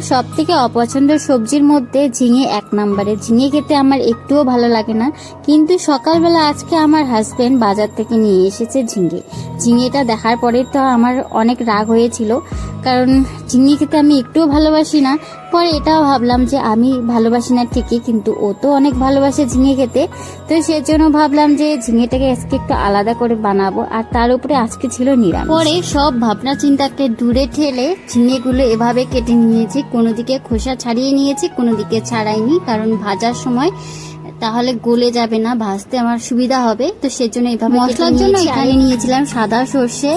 আমার সব থেকে অপছন্দের সবজির মধ্যে ঝিঙে এক নম্বরে। ঝিঙে খেতে আমার একটুও ভালো লাগে না, কিন্তু সকালবেলা আজকে আমার হাজব্যান্ড বাজার থেকে নিয়ে এসেছে ঝিঙে। ঝিঙেটা দেখার পরে তো আমার অনেক রাগ হয়েছিল, কারণ ঝিঙে খেতে আমি একটুও ভালোবাসি না পরে এটাও ভাবলাম যে আমি ভালোবাসি না ঠিকই কিন্তু ও তো অনেক ভালোবাসে ঝিঙে খেতে। তো সেজন্য ভাবলাম যে ঝিঙেটাকে আজকে একটু আলাদা করে বানাবো আর তার উপরে আজকে ছিল নিরামিষ। পরে সব ভাবনা চিন্তাকে দূরে ঠেলে ঝিঙেগুলো এভাবে কেটে নিয়েছি কোনো দিকে খোসা ছাড়িয়ে নিয়েছি কোনো দিকে ছাড়াইনি কারণ ভাজার সময় তাহলে গলে যাবে না ভাজতে আমার সুবিধা হবে। তো সেজন্য এইভাবে মশলার জন্য এখানে নিয়েছিলাম সাদা সর্ষে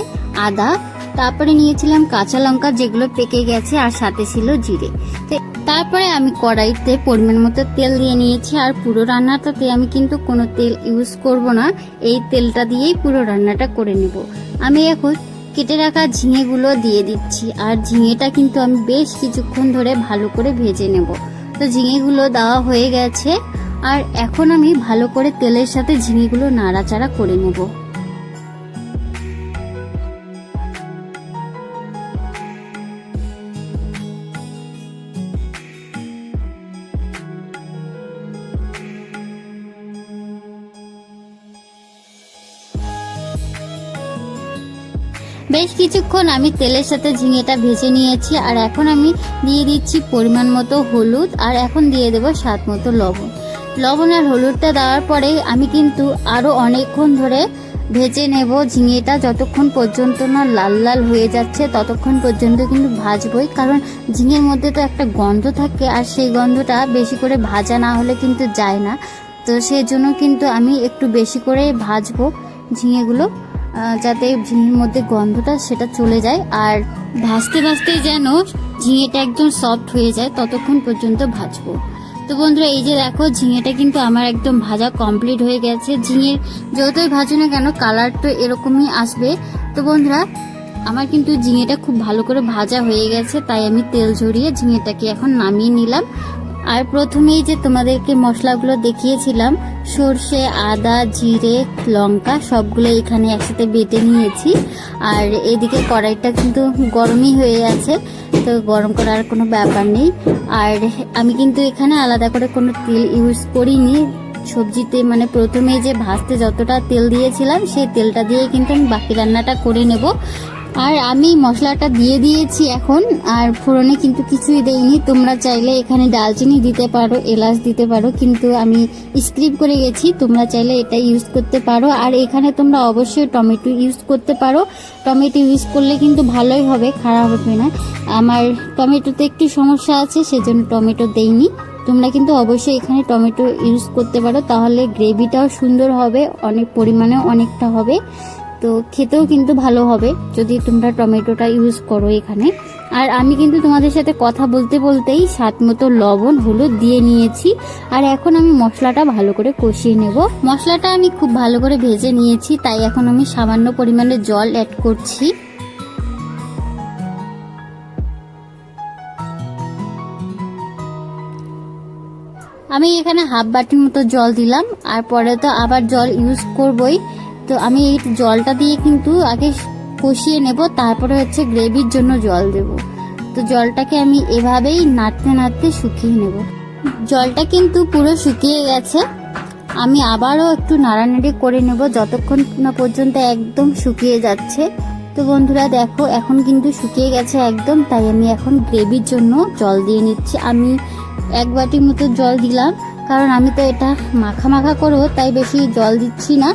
আদা তারপরে নিয়েছিলাম কাঁচা লঙ্কা যেগুলো পেকে গেছে আর সাথে ছিল জিরে। তো তারপরে আমি কড়াইতে পরিমাণ মতো তেল দিয়ে নিয়েছি আর পুরো রান্নাটাতে আমি কিন্তু কোনো তেল ইউজ করব না। এই তেলটা দিয়েই পুরো রান্নাটা করে নেব। আমি এখন কেটে রাখা ঝিঙেগুলো দিয়ে দিচ্ছি আর ঝিঙেটা কিন্তু আমি বেশ কিছুক্ষণ ধরে ভালো করে ভেজে নেব। তো ঝিঙেগুলো দেওয়া হয়ে গেছে আর এখন আমি ভালো করে তেলের সাথে ঝিঙেগুলো নাড়াচাড়া করে নেব। বেশ কিছুক্ষণ আমি তেলের সাথে ঝিঙেটা ভেজে নিয়েছি, আর এখন আমি দিয়ে দিচ্ছি পরিমাণ মতো হলুদ, আর এখন দিয়ে দেবো স্বাদ মতো লবণ। লবণ আর হলুদটা দেওয়ার পরে আমি কিন্তু আরও অনেকক্ষণ ধরে ভেজে নেব ঝিঙেটা, যতক্ষণ পর্যন্ত না লাল লাল হয়ে যাচ্ছে ততক্ষণ পর্যন্ত কিন্তু ভাজবই, কারণ ঝিঙের মধ্যে তো একটা গন্ধ থাকে, আর সেই গন্ধটা বেশি করে ভাজা না হলে কিন্তু যায় না। তো সেই জন্য কিন্তু আমি একটু বেশি করে ভাজবো ঝিঙেগুলো। যাতে ঝিঙের মধ্যে গন্ধটা সেটা চলে যায়। আর ভাজতে ভাজতে যেন ঝিঙেটা একদম সফট হয়ে যায়, ততক্ষণ পর্যন্ত ভাজবো। তো বন্ধুরা, এই যে দেখো ঝিঙেটা কিন্তু আমার একদম ভাজা কমপ্লিট হয়ে গেছে। ঝিঙের যতই ভাজো না কেন কালার তো এরকমই আসবে। তো বন্ধুরা, আমার কিন্তু ঝিঙেটা খুব ভালো করে ভাজা হয়ে গেছে, তাই আমি তেল ঝরিয়ে ঝিঙেটাকে এখন নামিয়ে নিলাম। আর প্রথমেই যে তোমাদেরকে মশলাগুলো দেখিয়েছিলাম, সর্ষে, আদা, জিরে, লঙ্কা, সবগুলো এখানে একসাথে বেটে নিয়েছি। আর এদিকে কড়াইটা কিন্তু গরমই হয়ে আছে, তো গরম করার কোনো ব্যাপার নেই। আর আমি কিন্তু এখানে আলাদা করে কোনো তেল ইউজ করিনি। সবজিতে মানে প্রথমেই যে ভাজতে যতটা তেল দিয়েছিলাম, সেই তেলটা দিয়ে কিন্তু আমি বাকি রান্নাটা করে নেব। আর আমি মশলাটা দিয়ে দিয়েছি এখন, আর ফোড়নে কিন্তু কিছুই দেইনি। তোমরা চাইলে এখানে ডালচিনি দিতে পারো, এলাচ দিতে পারো, কিন্তু আমি স্ক্রিপ করে গেছি, তোমরা চাইলে এটা ইউজ করতে পারো। আর এখানে তোমরা অবশ্যই টমেটো ইউজ করতে পারো। টমেটো ইউজ করলে কিন্তু ভালোই হবে, খারাপ হবে না। আমার টমেটোতে একটু সমস্যা আছে, সেজন্য টমেটো দেইনি। তোমরা কিন্তু অবশ্যই এখানে টমেটো ইউজ করতে পারো, তাহলে গ্রেভিটাও সুন্দর হবে, অনেক পরিমাণে অনেকটা হবে। তো খেতেও কিন্তু ভালো হবে যদি তোমরা টমেটোটা ইউজ করো এখানে। আর আমি কিন্তু তোমাদের সাথে কথা বলতে বলতেই স্বাদ মতো লবণ, হলুদ দিয়ে নিয়েছি। আর এখন আমি মশলাটা ভালো করে কষিয়ে নেব। মশলাটা আমি খুব ভালো করে ভেজে নিয়েছি, তাই এখন আমি সামান্য পরিমাণে জল অ্যাড করছি। আমি এখানে হাফ বাটির মতো জল দিলাম, আর পরে তো আবার জল ইউজ করবই। তো আমি এই জলটা দিয়ে কিন্তু আগে কষিয়ে নেব, তারপরে হচ্ছে গ্রেভির জন্য জল দেব। তো জলটাকে আমি এভাবেই নাড়তে নাড়তে শুকিয়ে নেব। জলটা কিন্তু পুরো শুকিয়ে গেছে। আমি আবারও একটু নাড়ানাড়ি করে নেব যতক্ষণ না পর্যন্ত একদম শুকিয়ে যাচ্ছে। তো বন্ধুরা দেখো, এখন কিন্তু শুকিয়ে গেছে একদম, তাই আমি এখন গ্রেভির জন্য জল দিয়ে নিচ্ছি। আমি এক বাটির মতো জল দিলাম, কারণ আমি তো এটা মাখা মাখা করব তাই বেশি জল দিচ্ছি না।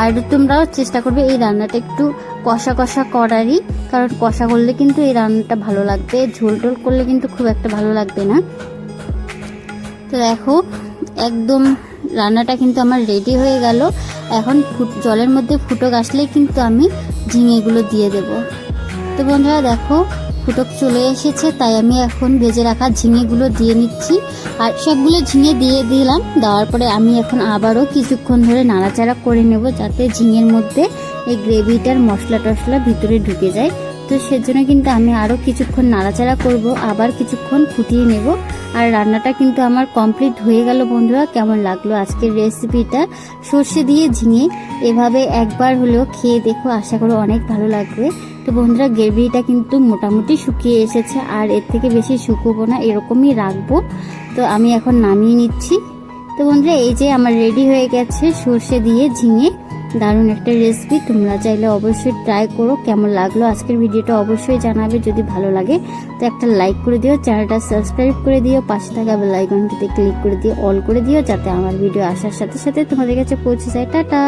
আর তোমরাও চেষ্টা করবে এই রান্নাটা একটু কষা কষা করারই, কারণ কষা করলে কিন্তু এই রান্নাটা ভালো লাগবে, ঝোল টোল করলে কিন্তু খুব একটা ভালো লাগবে না। তো দেখো, একদম রান্নাটা কিন্তু আমার রেডি হয়ে গেল। এখন ফুট, জলের মধ্যে ফুটক আসলেই কিন্তু আমি ঝিঙেগুলো দিয়ে দেব। তো বন্ধুরা দেখো ফুটক চলে এসেছে, তাই আমি এখন ভেজে রাখা ঝিঙেগুলো দিয়ে নিচ্ছি। আর সবগুলো ঝিঙে দিয়ে দিলাম, দেওয়ার পরে আমি এখন আবারও কিছুক্ষণ ধরে নাড়াচাড়া করে নেব যাতে ঝিঙের মধ্যে এই গ্রেভিটার মশলা টশলা ভিতরে ঢুকে যায়। তো সেজন্য কিন্তু আমি আরও কিছুক্ষণ নাড়াচাড়া করব, আবার কিছুক্ষণ ফুটিয়ে নেব। আর রান্নাটা কিন্তু আমার কমপ্লিট হয়ে গেল বন্ধুরা, কেমন লাগল আজকের রেসিপিটা? সর্ষে দিয়ে ঝিঙে এভাবে একবার হলেও খেয়ে দেখো, আশা করি অনেক ভালো লাগবে। তো বন্ধুরা, গ্রেভিটা কিন্তু মোটামুটি শুকিয়ে এসেছে আর এর থেকে বেশি শুকোবো না, এরকমই রাখব। তো আমি এখন নামিয়ে নিচ্ছি। তো বন্ধুরা, এই যে আমার রেডি হয়ে গেছে সর্ষে দিয়ে ঝিঙে। দারুণ একটা রেসিপি, তোমরা চাইলে অবশ্যই ট্রাই করো, কেমন লাগল আজকের ভিডিওটা অবশ্যই জানাবে যদি ভালো লাগে। তো একটা লাইক করে দিও, চ্যানেলটা সাবস্ক্রাইব করে দিও, পাশে থাকা বেল আইকনটিতে ক্লিক করে দিও, অল করে দিও, যাতে আমার ভিডিও আসার সাথে সাথে তোমাদের কাছে পৌঁছে যায়। টাটা!